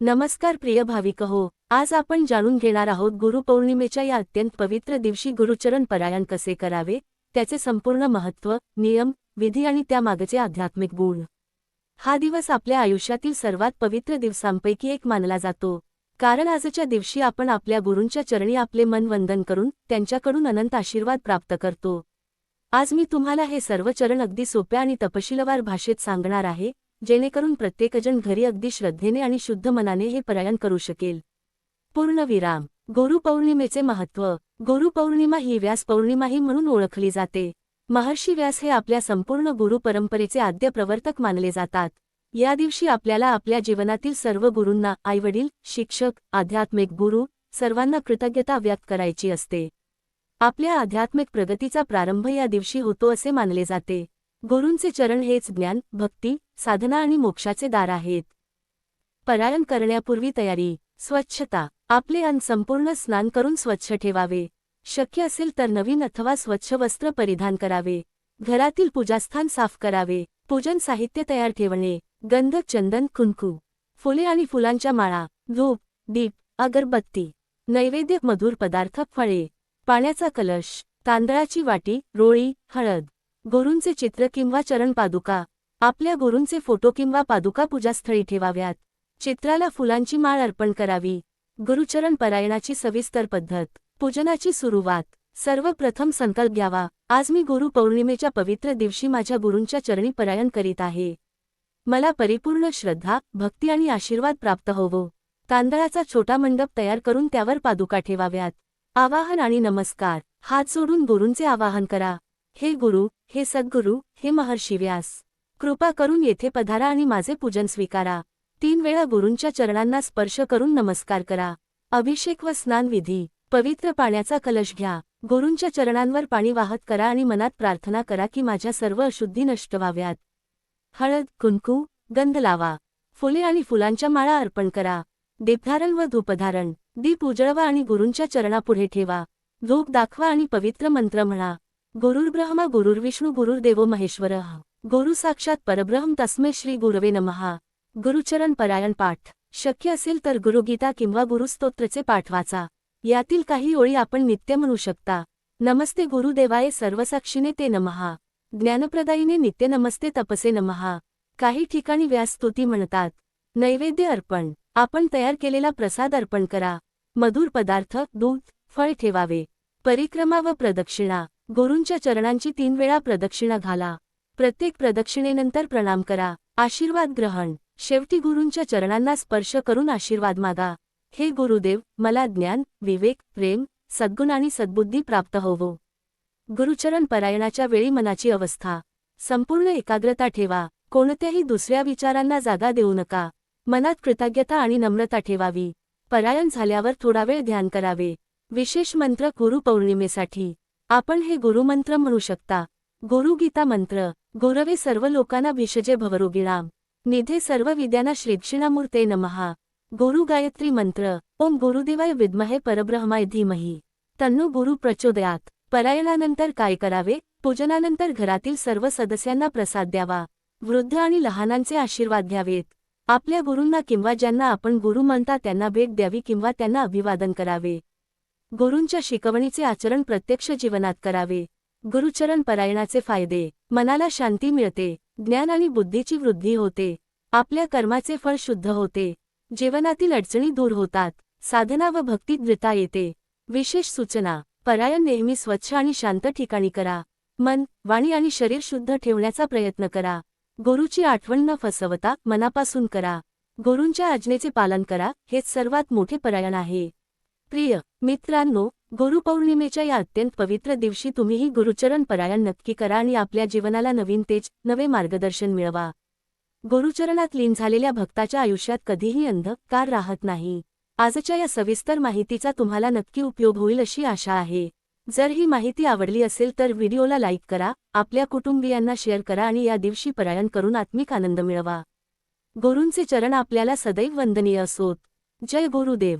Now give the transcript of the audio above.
नमस्कार प्रिय भाविक हो आज आपण जाणून घेणार आहोत गुरुपौर्णिमेच्या या अत्यंत पवित्र दिवशी गुरुचरण परायण कसे करावे त्याचे संपूर्ण महत्त्व नियम विधी आणि त्यामागचे आध्यात्मिक गुण. हा दिवस आपल्या आयुष्यातील सर्वात पवित्र दिवसांपैकी एक मानला जातो कारण आजच्या दिवशी आपण आपल्या गुरूंच्या चरणी आपले मन वंदन करून त्यांच्याकडून अनंत आशीर्वाद प्राप्त करतो. आज मी तुम्हाला हे सर्व चरण अगदी सोप्या आणि तपशीलवार भाषेत सांगणार आहे जेणेकरून प्रत्येकजण घरी अगदी श्रद्धेने आणि शुद्ध मनाने हे परायण करू शकेल. पूर्णविराम. गुरुपौर्णिमेचे महत्त्व. गुरुपौर्णिमा ही व्यास पौर्णिमाही म्हणून ओळखली जाते. महर्षी व्यास हे आपल्या संपूर्ण गुरु परंपरेचे आद्य प्रवर्तक मानले जातात. या दिवशी आपल्याला आपल्या जीवनातील सर्व गुरूंना आईवडील शिक्षक आध्यात्मिक गुरु सर्वांना कृतज्ञता व्यक्त करायची असते. आपल्या आध्यात्मिक प्रगतीचा प्रारंभ या दिवशी होतो असे मानले जाते. गुरूंचे चरण हेच ज्ञान भक्ती साधना आणि मोक्षाचे दार आहेत. परायण करण्यापूर्वी तयारी स्वच्छता आपले अन्न संपूर्ण स्नान करून स्वच्छ ठेवावे. शक्य असेल तर नवीन अथवा स्वच्छ वस्त्र परिधान करावे. घरातील पूजास्थान साफ करावे. पूजन साहित्य तयार ठेवणे. गंध चंदन कुंकू फुले आणि फुलांच्या माळा धूप दीप अगरबत्ती नैवेद्य मधुर पदार्थ फळे पाण्याचा कलश तांदळाची वाटी रोळी हळद गुरूंचे चित्र किंवा चरण पादुका. आपल्या गुरूंचे फोटो किंवा पादुका पूजास्थळी ठेवाव्यात. चित्राला फुलांची माळ अर्पण करावी. गुरुचरण परायणाची सविस्तर पद्धत. पूजनाची सुरुवात. सर्वप्रथम संकल्प घ्यावा. आज मी गुरु पौर्णिमेच्या पवित्र दिवशी माझ्या गुरूंच्या चरणी परायण करीत आहे. मला परिपूर्ण श्रद्धा भक्ती आणि आशीर्वाद प्राप्त होवो. तांदळाचा छोटा मंडप तयार करून त्यावर पादुका ठेवाव्यात. आवाहन आणि नमस्कार. हात जोडून गुरूंचे आवाहन करा. हे गुरु हे सद्गुरु हे महर्षी व्यास कृपा करून येथे पधारा आणि माझे पूजन स्वीकारा. तीन वेळा गुरूंच्या चरणांना स्पर्श करून नमस्कार करा. अभिषेक व स्नानविधी पवित्र पाण्याचा कलश घ्या. गुरूंच्या चरणांवर पाणी वाहत करा आणि मनात प्रार्थना करा की माझ्या सर्व अशुद्धी नष्ट व्हाव्यात. हळद कुंकू गंध लावा. फुले आणि फुलांच्या माळा अर्पण करा. दीपधारण व धूपधारण दीप उजळवा आणि गुरूंच्या चरणापुढे ठेवा. धूप दाखवा आणि पवित्र मंत्र म्हणा. गुरुर्ब्रह्मा गुरुर्विष्णू गुरुर्देवो महेश्वर गुरु साक्षात परब्रह्म तस्मै श्री गुरवे नमहा गुरुचरण परायण पाठ. शक्य असेल तर गुरुगीता किंवा गुरुस्तोत्रचे पाठ वाचा. यातील काही ओळी आपण नित्य म्हणू शकता. नमस्ते गुरुदेवाये सर्वसाक्षीने ते नमहा ज्ञानप्रदायीने नित्य नमस्ते तपसे नमहा काही ठिकाणी व्यासस्तुती म्हणतात. नैवेद्य अर्पण. आपण तयार केलेला प्रसाद अर्पण करा. मधुर पदार्थ दूध फळ ठेवावे. परिक्रमा व प्रदक्षिणा. गुरूंच्या चरणांची तीन वेळा प्रदक्षिणा घाला. प्रत्येक प्रदक्षिणेनंतर प्रणाम करा. आशीर्वाद ग्रहण. शेवटी गुरूंच्या चरणांना स्पर्श करून आशीर्वाद मागा. हे गुरुदेव मला ज्ञान विवेक प्रेम सद्गुण आणि सद्बुद्धी प्राप्त होवो. गुरुचरण परायणाच्या वेळी मनाची अवस्था. संपूर्ण एकाग्रता ठेवा. कोणत्याही दुसऱ्या विचारांना जागा देऊ नका. मनात कृतज्ञता आणि नम्रता ठेवावी. परायण झाल्यावर थोडा वेळ ध्यान करावे. विशेष मंत्र गुरु पौर्णिमेसाठी आपण हे गुरुमंत्र म्हणू शकता. गुरुगीता मंत्र गुरवे सर्व लोकांना भिषजे भवरोगिणाम निधे सर्व विद्यांना श्रीदक्षिणामूर्ते नमहा. गुरु गायत्री मंत्र ओम गुरुदेवाय विद्महे परब्रह्माय धीमही. तन्नो गुरु प्रचोदयात. परायणानंतर काय करावे? पूजनानंतर घरातील सर्व सदस्यांना प्रसाद द्यावा. वृद्ध आणि लहानांचे आशीर्वाद घ्यावेत. आपल्या गुरूंना किंवा ज्यांना आपण गुरु म्हणता त्यांना भेट द्यावी किंवा त्यांना अभिवादन करावे. गुरूंच्या शिकवणीचे आचरण प्रत्यक्ष जीवनात करावे. गुरुचरण परायणाचे फायदे. मनाला शांती मिळते. ज्ञान आणि बुद्धीची वृद्धी होते. आपल्या कर्माचे फळ शुद्ध होते. जीवनातील अडचणी दूर होतात. साधना व भक्तीत दृता येते. विशेष सूचना. परायण नेहमी स्वच्छ आणि शांत ठिकाणी करा. मन वाणी आणि शरीर शुद्ध ठेवण्याचा प्रयत्न करा. गुरुची आठवण न फसवता मनापासून करा. गुरूंच्या आज्ञेचे पालन करा. हेच सर्वात मोठे परायण आहे. प्रिय मित्रांनो गुरुपौर्णिमेच्या या अत्यंत पवित्र दिवशी तुम्हीही गुरुचरण परायण नक्की करा आणि आपल्या जीवनाला नवीन तेज नवे मार्गदर्शन मिळवा. गुरुचरणात लीन झालेल्या भक्ताच्या आयुष्यात कधीही अंधकार राहत नाही. आजच्या या सविस्तर माहितीचा तुम्हाला नक्की उपयोग होईल अशी आशा आहे. जर ही माहिती आवडली असेल तर व्हिडिओला लाईक करा आपल्या कुटुंबियांना शेअर करा आणि या दिवशी परायण करून आत्मिक आनंद मिळवा. गुरूंचे चरण आपल्याला सदैव वंदनीय असोत. जय गुरुदेव.